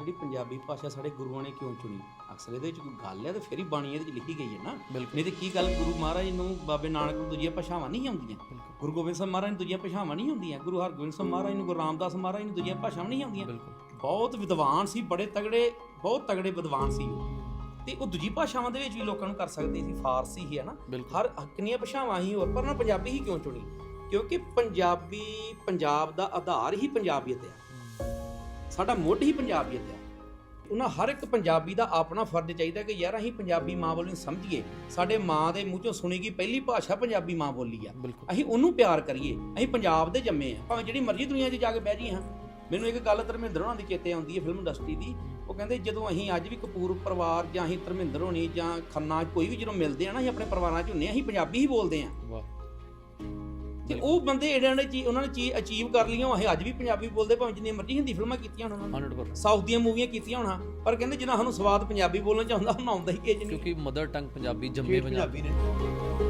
ਜਿਹੜੀ ਪੰਜਾਬੀ ਭਾਸ਼ਾ ਸਾਡੇ ਗੁਰੂਆਂ ਨੇ ਕਿਉਂ ਚੁਣੀ? ਅਕਸਰ ਇਹਦੇ ਵਿੱਚ ਕੋਈ ਗੱਲ ਹੈ ਤੇ ਫਿਰ ਹੀ ਬਾਣੀ ਇਹਦੇ ਵਿੱਚ ਲਿਖੀ ਗਈ ਹੈ ਨਾ। ਨਹੀਂ ਤੇ ਕੀ ਗੱਲ ਗੁਰੂ ਮਹਾਰਾਜ ਨੂੰ ਬਾਬੇ ਨਾਨਕ ਨੂੰ ਦੂਜੀਆਂ ਭਾਸ਼ਾਵਾਂ ਨਹੀਂ ਆਉਂਦੀਆਂ? ਗੁਰੂ ਗੋਬਿੰਦ ਸਿੰਘ ਮਹਾਰਾਜ ਨੂੰ ਦੂਜੀਆਂ ਭਾਸ਼ਾਵਾਂ ਨਹੀਂ ਆਉਂਦੀਆਂ? ਗੁਰੂ ਹਰਗੋਬਿੰਦ ਸਿੰਘ ਮਹਾਰਾਜ ਨੂੰ ਗੁਰੂ ਰਾਮਦਾਸ ਮਹਾਰਾਜ ਨੂੰ ਦੂਜੀਆਂ ਭਾਸ਼ਾਵਾਂ ਨਹੀਂ ਆਉਂਦੀਆਂ? ਬਹੁਤ ਵਿਦਵਾਨ ਸੀ ਬੜੇ ਤਗੜੇ ਬਹੁਤ ਤਗੜੇ ਵਿਦਵਾਨ ਸੀ ਉਹ। ਤੇ ਉਹ ਦੂਜੀ ਭਾਸ਼ਾਵਾਂ ਦੇ ਵਿੱਚ ਵੀ ਲੋਕਾਂ ਨੂੰ ਕਰ ਸਕਦੇ ਸੀ ਫਾਰਸੀ ਹੀ ਹੈ ਨਾ। ਹਰ ਕਿੰਨੀਆਂ ਭਾਸ਼ਾਵਾਂ ਹੀ ਹੋਰ ਪਰ ਨਾ ਪੰਜਾਬੀ ਹੀ ਕਿਉਂ ਚੁਣੀ? ਕਿਉਂਕਿ ਪੰਜਾਬੀ ਪੰਜਾਬ ਦਾ ਆਧਾਰ ਹੀ ਪੰਜਾਬੀਅਤ ਹੈ। ਸਾਡਾ ਮੁੱਢ ਹੀ ਪੰਜਾਬੀਅਤ ਹੈ ਉਹਨਾਂ ਹਰ ਇੱਕ ਪੰਜਾਬੀ ਦਾ ਆਪਣਾ ਫਰਜ਼ ਚਾਹੀਦਾ ਕਿ ਯਾਰ ਅਸੀਂ ਪੰਜਾਬੀ ਮਾਂ ਬੋਲੀ ਨੂੰ ਸਮਝੀਏ। ਸਾਡੇ ਮਾਂ ਦੇ ਮੂੰਹ ਚੋਂ ਸੁਣੀ ਗਈ ਪਹਿਲੀ ਭਾਸ਼ਾ ਪੰਜਾਬੀ ਮਾਂ ਬੋਲੀ ਆ। ਅਸੀਂ ਉਹਨੂੰ ਪਿਆਰ ਕਰੀਏ। ਅਸੀਂ ਪੰਜਾਬ ਦੇ ਜੰਮੇ ਆ। ਭਾਵੇਂ ਜਿਹੜੀ ਮਰਜ਼ੀ ਦੁਨੀਆ 'ਚ ਜਾ ਕੇ ਬਹਿ ਜੀ ਹਾਂ। ਮੈਨੂੰ ਇੱਕ ਗੱਲ ਧਰਮਿੰਦਰ ਹੋਣਾ ਦੀ ਚੇਤੇ ਆਉਂਦੀ ਹੈ ਫਿਲਮ ਇੰਡਸਟਰੀ ਦੀ। ਉਹ ਕਹਿੰਦੇ ਜਦੋਂ ਅਸੀਂ ਅੱਜ ਵੀ ਕਪੂਰ ਪਰਿਵਾਰ ਜਾਂ ਅਸੀਂ ਧਰਮਿੰਦਰ ਹੋਣੀ ਜਾਂ ਖੰਨਾ ਕੋਈ ਵੀ ਜਦੋਂ ਮਿਲਦੇ ਆ ਨਾ ਅਸੀਂ ਆਪਣੇ ਪਰਿਵਾਰਾਂ 'ਚ ਹੁੰਨੇ ਆ ਅਸੀਂ ਪੰਜਾਬੀ ਹੀ ਬੋਲਦੇ ਆ। ਵਾਹ। ਤੇ ਉਹ ਬੰਦੇ ਇਹਨਾਂ ਨੇ ਚੀਜ਼ ਉਹਨਾਂ ਨੇ ਚੀਜ਼ ਅਚੀਵ ਕਰ ਲਈਆਂ ਉਹ ਅਸੀਂ ਅੱਜ ਵੀ ਪੰਜਾਬੀ ਬੋਲਦੇ ਭਾਵੇਂ ਜਿੰਨੀ ਮਰਜ਼ੀ ਹਿੰਦੀ ਫਿਲਮਾਂ ਕੀਤੀਆਂ ਹੋਣ ਉਹਨਾਂ ਨੇ। 100% ਸਾਊਥ ਦੀਆਂ ਮੂਵੀਆਂ ਕੀਤੀਆਂ ਹੋਣਾ ਪਰ ਕਹਿੰਦੇ ਜਿੰਨਾ ਸਾਨੂੰ ਸਵਾਦ ਪੰਜਾਬੀ ਬੋਲਣ ਚ ਆਉਂਦਾ ਉਹਨਾਂ ਆਉਂਦਾ ਹੀ ਇਹ ਨਹੀਂ ਕਿਉਂਕਿ ਮਦਰ ਟੰਗ ਪੰਜਾਬੀ ਜੰਮੇ ਪੰਜਾਬੀ ਨੇ।